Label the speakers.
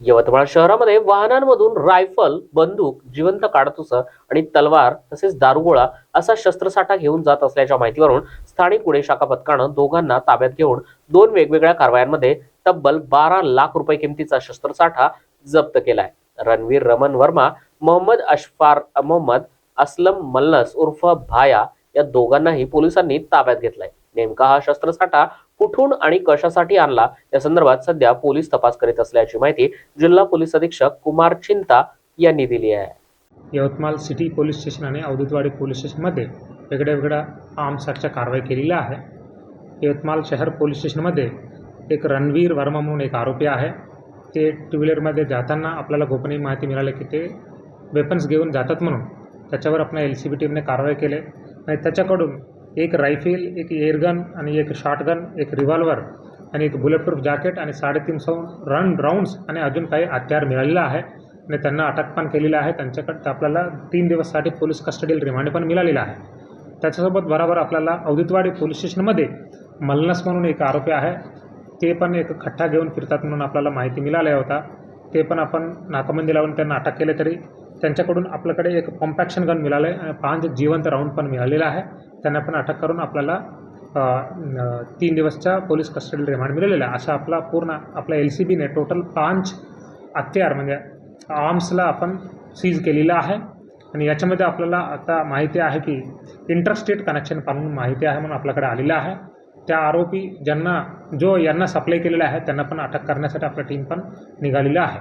Speaker 1: यवतमाळ शहरामध्ये वाहनांमधून रायफल बंदूक जिवंत काडतुस आणि तलवार तसेच दारुगोळा असा शस्त्रसाठा घेऊन जात असल्याच्या माहितीवरून स्थानिक गुन्हे शाखा पथकानं दोघांना ताब्यात घेऊन दोन वेगवेगळ्या कारवायांमध्ये तब्बल बारा लाख रुपये किमतीचा शस्त्रसाठा जप्त केला आहे रणवीर रमन वर्मा मोहम्मद अशफार मोहम्मद असलम मल्लस उर्फ भाया या दोघांनाही पोलिसांनी ताब्यात घेतलाय. नेमका हा शस्त्रसाठा कुठून आणि कशासाठी आणला या संदर्भात सध्या पोलीस तपास करीत असल्याची माहिती जिल्हा पोलीस अधीक्षक कुमार चिंता यांनी दिली आहे.
Speaker 2: यवतमाळ सिटी पोलीस स्टेशन आणि अवधूतवाडी पोलीस स्टेशनमध्ये वेगळ्या वेगळ्या आर्म्स कारवाई केलेल्या आहे. यवतमाळ शहर पोलीस स्टेशनमध्ये एक रणवीर वर्मा म्हणून एक आरोपी आहे. ते टू व्हीलरमध्ये जाताना आपल्याला गोपनीय माहिती मिळाली की ते वेपन्स घेऊन जातात म्हणून त्याच्यावर आपल्या एल सी बी टीमने कारवाई केली. आणि त्याच्याकडून एक रायफल एक एअरगन आणि एक शॉटगन एक रिव्हॉल्वर आणि एक बुलेटप्रूफ जॅकेट आणि साडेतीन सौ रन राऊंड्स आणि अजून काही हत्यार मिळालेलं आहे. आणि त्यांना अटक पण केलेलं आहे. त्यांच्याकडे आपल्याला तीन दिवससाठी पोलीस कस्टडील रिमांड पण मिळालेलं आहे. त्याच्यासोबत बरोबर आपल्याला अवधूतवाडी पोलीस स्टेशनमध्ये मलनस म्हणून एक आरोपी आहे. ते पण एक खट्टा घेऊन फिरतात म्हणून आपल्याला माहिती मिळाल्या होता ते पण आपण नाकाबंदी लावून त्यांना अटक केले तरी त्यांच्याकडून आपल्याकडे एक कॉम्पॅक्शन गन मिळालं आहे. पाच जिवंत राऊंड पण मिळालेला आहे. त्यांना पण अटक करून आपल्याला तीन दिवसच्या पोलीस कस्टडी रिमांड मिळालेला आहे. असा आपला पूर्ण आपल्या एल सी बीने टोटल पाच हत्यार म्हणजे आर्म्सला आपण सीज केलेलं आहे. आणि याच्यामध्ये आपल्याला आता माहिती आहे की इंटरस्टेट कनेक्शन पाहून माहिती आहे म्हणून आपल्याकडे आलेलं आहे. त्या आरोपी ज्यांना जो यांना सप्लाय केलेला आहे त्यांना पण अटक करण्यासाठी आपली टीम पण निघालेली आहे.